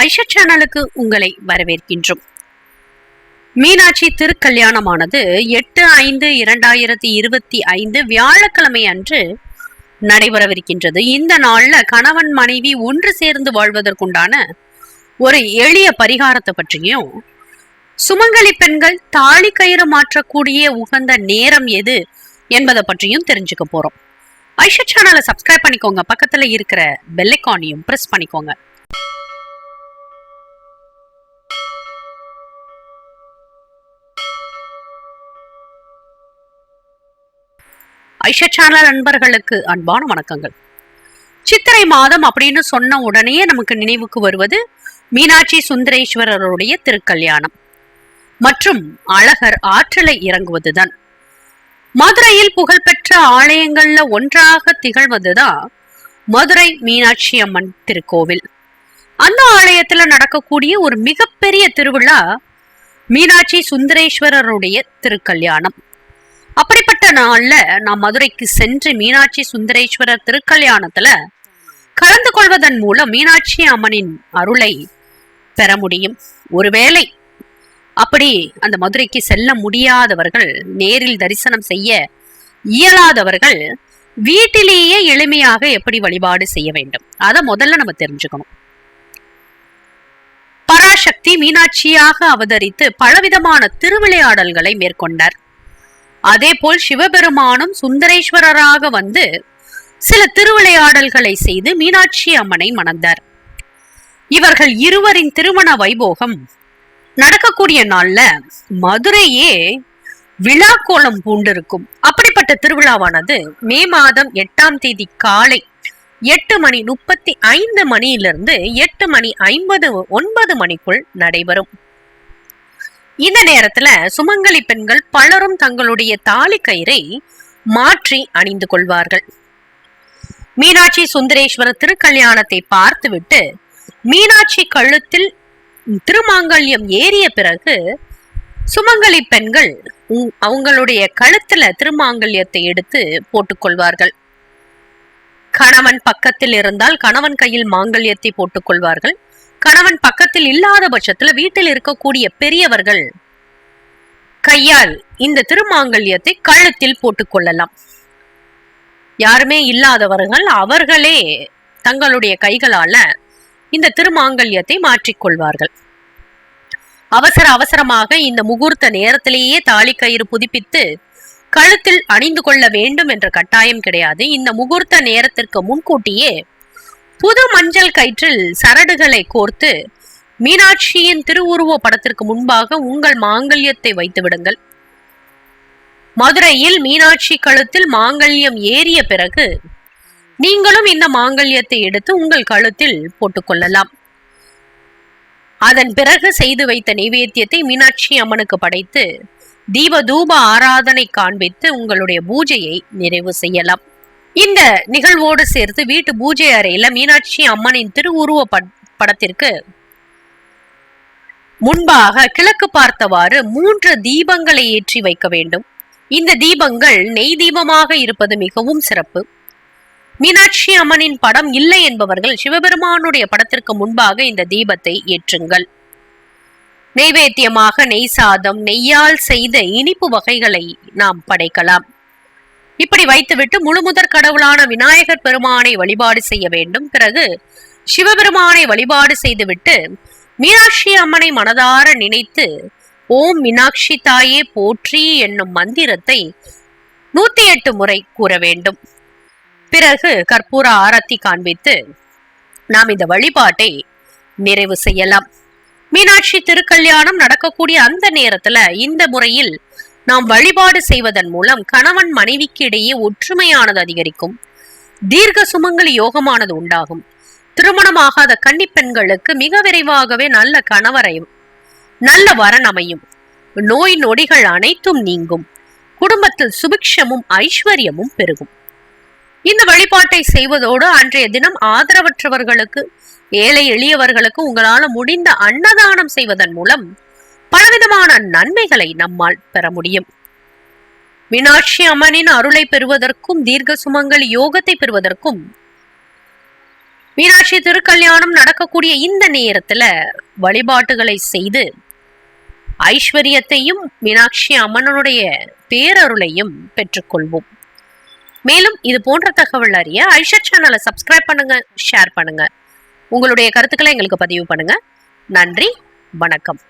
ஐஷா சேனலுக்கு உங்களை வரவேற்கின்றோம். மீனாட்சி திருக்கல்யாணமானது எட்டு ஐந்து இரண்டாயிரத்தி இருபத்தி ஐந்து வியாழக்கிழமை அன்று நடைபெறவிருக்கின்றது. இந்த நாள்ல கணவன் மனைவி ஒன்று சேர்ந்து வாழ்வதற்குண்டான ஒரு எளிய பரிகாரத்தை பற்றியும் சுமங்கலி பெண்கள் தாலி கயிறு மாற்றக்கூடிய உகந்த நேரம் எது என்பதை பற்றியும் தெரிஞ்சுக்க போறோம். ஐஷா சேனலை சப்ஸ்கிரைப் பண்ணிக்கோங்க. பக்கத்துல இருக்கிற பெல்லைக்கானையும் பிரஸ் பண்ணிக்கோங்க. ஐஷா சேனல் நண்பர்களுக்கு அன்பான வணக்கங்கள். சித்திரை மாதம் அப்படின்னு சொன்ன உடனே நமக்கு நினைவுக்கு வருவது மீனாட்சி சுந்தரேஸ்வரருடைய திருக்கல்யாணம். மற்றும் அழகர் ஆற்றலை இறங்குவதுதான். மதுரையில் புகழ்பெற்ற ஆலயங்கள்ல ஒன்றாக திகழ்வதுதான் மதுரை மீனாட்சி அம்மன் திருக்கோவில். அந்த ஆலயத்துல நடக்கக்கூடிய ஒரு மிகப்பெரிய திருவிழா மீனாட்சி சுந்தரேஸ்வரருடைய திருக்கல்யாணம். அப்படிப்பட்ட நாள்ல நான் மதுரைக்கு சென்று மீனாட்சி சுந்தரேஸ்வரர் திருக்கல்யாணத்துல கலந்து கொள்வதன் மூலம் மீனாட்சி அம்மனின் அருளை பெற முடியும். ஒருவேளை அப்படி அந்த மதுரைக்கு செல்ல முடியாதவர்கள் நேரில் தரிசனம் செய்ய இயலாதவர்கள் வீட்டிலேயே எளிமையாக எப்படி வழிபாடு செய்ய வேண்டும்? அதை முதல்ல நம்ம தெரிஞ்சுக்கணும். பராசக்தி மீனாட்சியாக அவதரித்து பலவிதமான திருவிளையாடல்களை மேற்கொண்டார். அதேபோல் சிவபெருமானும் சுந்தரேஸ்வரராக வந்து சில திருவிளையாடல்களை செய்து மீனாட்சி அம்மனை மணந்தார். இவர்கள் இருவரின் திருமண வைபோகம் நடக்கக்கூடிய நாள்ல மதுரையே விழா கோலம் பூண்டிருக்கும். அப்படிப்பட்ட திருவிழாவானது மே மாதம் எட்டாம் தேதி காலை எட்டு மணி முப்பத்தி ஐந்து மணியிலிருந்து எட்டு மணி ஐம்பது ஒன்பது மணிக்குள் நடைபெறும். இந்த நேரத்துல சுமங்கலி பெண்கள் பலரும் தங்களுடைய தாலி கயிறை மாற்றி அணிந்து கொள்வார்கள். மீனாட்சி சுந்தரேஸ்வர திருக்கல்யாணத்தை பார்த்துவிட்டு மீனாட்சி கழுத்தில் திருமாங்கல்யம் ஏறிய பிறகு சுமங்கலி பெண்கள் அவங்களுடைய கழுத்துல திருமாங்கல்யத்தை எடுத்து போட்டுக்கொள்வார்கள் கணவன் பக்கத்தில் இருந்தால் கணவன் கையில் மாங்கல்யத்தை போட்டுக்கொள்வார்கள் கணவன் பக்கத்தில் இல்லாத பட்சத்துல வீட்டில் இருக்கக்கூடிய பெரியவர்கள் கையால் இந்த திருமாங்கல்யத்தை கழுத்தில் போட்டுக்கொள்ளலாம் யாருமே இல்லாதவர்கள் அவர்களே தங்களுடைய கைகளால இந்த திருமாங்கல்யத்தை மாற்றிக்கொள்வார்கள் அவசர அவசரமாக இந்த முகூர்த்த நேரத்திலேயே தாலி கயிறு புதுப்பித்து கழுத்தில் அணிந்து கொள்ள வேண்டும் என்ற கட்டாயம் கிடையாது. இந்த முகூர்த்த நேரத்திற்கு முன்கூட்டியே புது மஞ்சள் கயிற்றில் சரடுகளை கோர்த்து மீனாட்சியின் திருவுருவ படத்திற்கு முன்பாக உங்கள் மாங்கல்யத்தை வைத்து விடுங்கள். மதுரையில் மீனாட்சி கழுத்தில் மாங்கல்யம் ஏறிய பிறகு நீங்களும் இந்த மாங்கல்யத்தை எடுத்து உங்கள் கழுத்தில் போட்டுக்கொள்ளலாம் அதன் பிறகு செய்து வைத்த நைவேத்தியத்தை மீனாட்சி அம்மனுக்கு படைத்து தீப தூப ஆராதனை காண்பித்து உங்களுடைய பூஜையை நிறைவு செய்யலாம். இந்த நிகழ்வோடு சேர்த்து வீட்டு பூஜை அறையில மீனாட்சி அம்மனின் திருவுருவ படத்திற்கு முன்பாக கிழக்கு பார்த்தவாறு மூன்று தீபங்களை ஏற்றி வைக்க வேண்டும். இந்த தீபங்கள் நெய் தீபமாக இருப்பது மிகவும் சிறப்பு. மீனாட்சி அம்மனின் படம் இல்லை என்பவர்கள் சிவபெருமானுடைய படத்திற்கு முன்பாக இந்த தீபத்தை ஏற்றுங்கள். நெய்வேத்தியமாக நெய் சாதம் நெய்யால் செய்த இனிப்பு வகைகளை நாம் படைக்கலாம். இப்படி வைத்துவிட்டு முழுமுதற் கடவுளான விநாயகர் பெருமானை வழிபாடு செய்ய வேண்டும். பிறகு சிவபெருமானை வழிபாடு செய்துவிட்டு மீனாட்சி அம்மனை மனதார நினைத்து ஓம் மீனாட்சி தாயே போற்றி என்னும் மந்திரத்தை நூத்தி எட்டு முறை கூற வேண்டும். பிறகு கற்பூர ஆரத்தி காண்பித்து நாம் இந்த வழிபாட்டை நிறைவு செய்யலாம். மீனாட்சி திருக்கல்யாணம் நடக்கக்கூடிய அந்த நேரத்துல இந்த முறையில் நாம் வழிபாடு செய்வதன் மூலம் கணவன் மனைவிக்கு இடையே ஒற்றுமையானது அதிகரிக்கும். தீர்க்க சுமங்கலி யோகமானது உண்டாகும். திருமணமாகாத கன்னிப்பெண்களுக்கு மிக விரைவாகவே நல்ல கணவரையும் நல்ல வரன் அமையும் நோய் நொடிகள் அனைத்தும் நீங்கும். குடும்பத்தில் சுபிக்ஷமும் ஐஸ்வர்யமும் பெருகும். இந்த வழிபாட்டை செய்வதோடு அன்றைய தினம் ஆதரவற்றவர்களுக்கு ஏழை எளியவர்களுக்கு உங்களால முடிந்த அன்னதானம் செய்வதன் மூலம் பலவிதமான நன்மைகளை நம்மால் பெற முடியும். மீனாட்சி அம்மனின் அருளை பெறுவதற்கும் தீர்க்க சுமங்கலி யோகத்தை பெறுவதற்கும் மீனாட்சி திருக்கல்யாணம் நடக்கக்கூடிய இந்த நேரத்துல வழிபாட்டுகளை செய்து ஐஸ்வர்யத்தையும் மீனாட்சி அம்மனுடைய பேரருளையும் பெற்றுக்கொள்வோம். மேலும் இது போன்ற தகவல் அறிய ஐஷர் சேனலை சப்ஸ்கிரைப் பண்ணுங்க ஷேர் பண்ணுங்க. உங்களுடைய கருத்துக்களை எங்களுக்கு பதிவு பண்ணுங்க. நன்றி வணக்கம்.